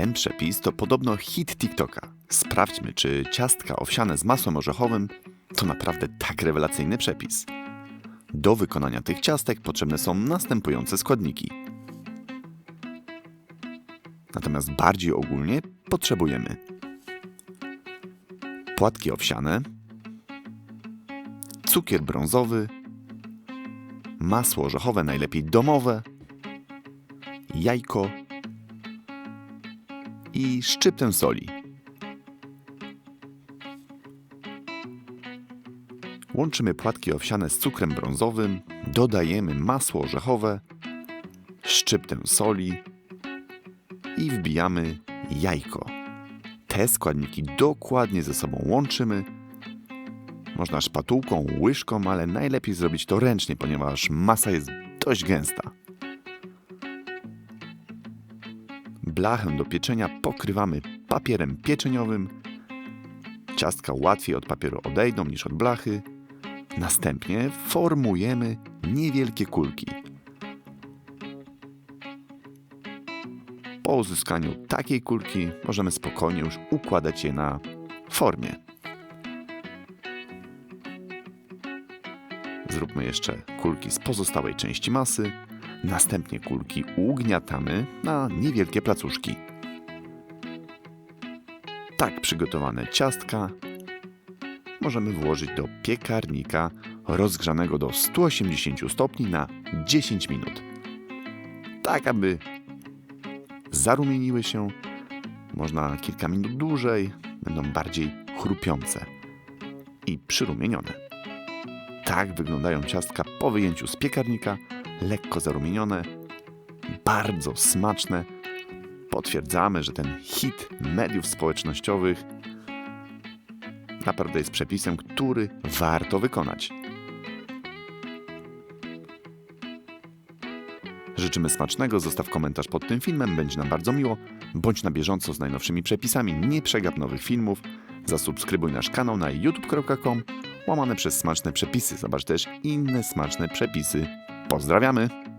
Ten przepis to podobno hit TikToka. Sprawdźmy, czy ciastka owsiane z masłem orzechowym to naprawdę tak rewelacyjny przepis. Do wykonania tych ciastek potrzebne są następujące składniki. Natomiast bardziej ogólnie potrzebujemy płatki owsiane, cukier brązowy, masło orzechowe, najlepiej domowe, jajko i szczyptę soli. Łączymy płatki owsiane z cukrem brązowym, dodajemy masło orzechowe, szczyptę soli i wbijamy jajko. Te składniki dokładnie ze sobą łączymy. Można szpatułką, łyżką, ale najlepiej zrobić to ręcznie, ponieważ masa jest dość gęsta. Blachę do pieczenia pokrywamy papierem pieczeniowym. Ciastka łatwiej od papieru odejdą niż od blachy. Następnie formujemy niewielkie kulki. Po uzyskaniu takiej kulki możemy spokojnie już układać je na formie. Zróbmy jeszcze kulki z pozostałej części masy. Następnie kulki ugniatamy na niewielkie placuszki. Tak przygotowane ciastka możemy włożyć do piekarnika rozgrzanego do 180 stopni na 10 minut. Tak, aby zarumieniły się, można kilka minut dłużej, będą bardziej chrupiące i przyrumienione. Tak wyglądają ciastka po wyjęciu z piekarnika, lekko zarumienione, bardzo smaczne. Potwierdzamy, że ten hit mediów społecznościowych naprawdę jest przepisem, który warto wykonać. Życzymy smacznego, zostaw komentarz pod tym filmem, będzie nam bardzo miło. Bądź na bieżąco z najnowszymi przepisami, nie przegap nowych filmów. Zasubskrybuj nasz kanał na youtube.com łamane przez smaczne przepisy. Zobacz też inne smaczne przepisy. Pozdrawiamy!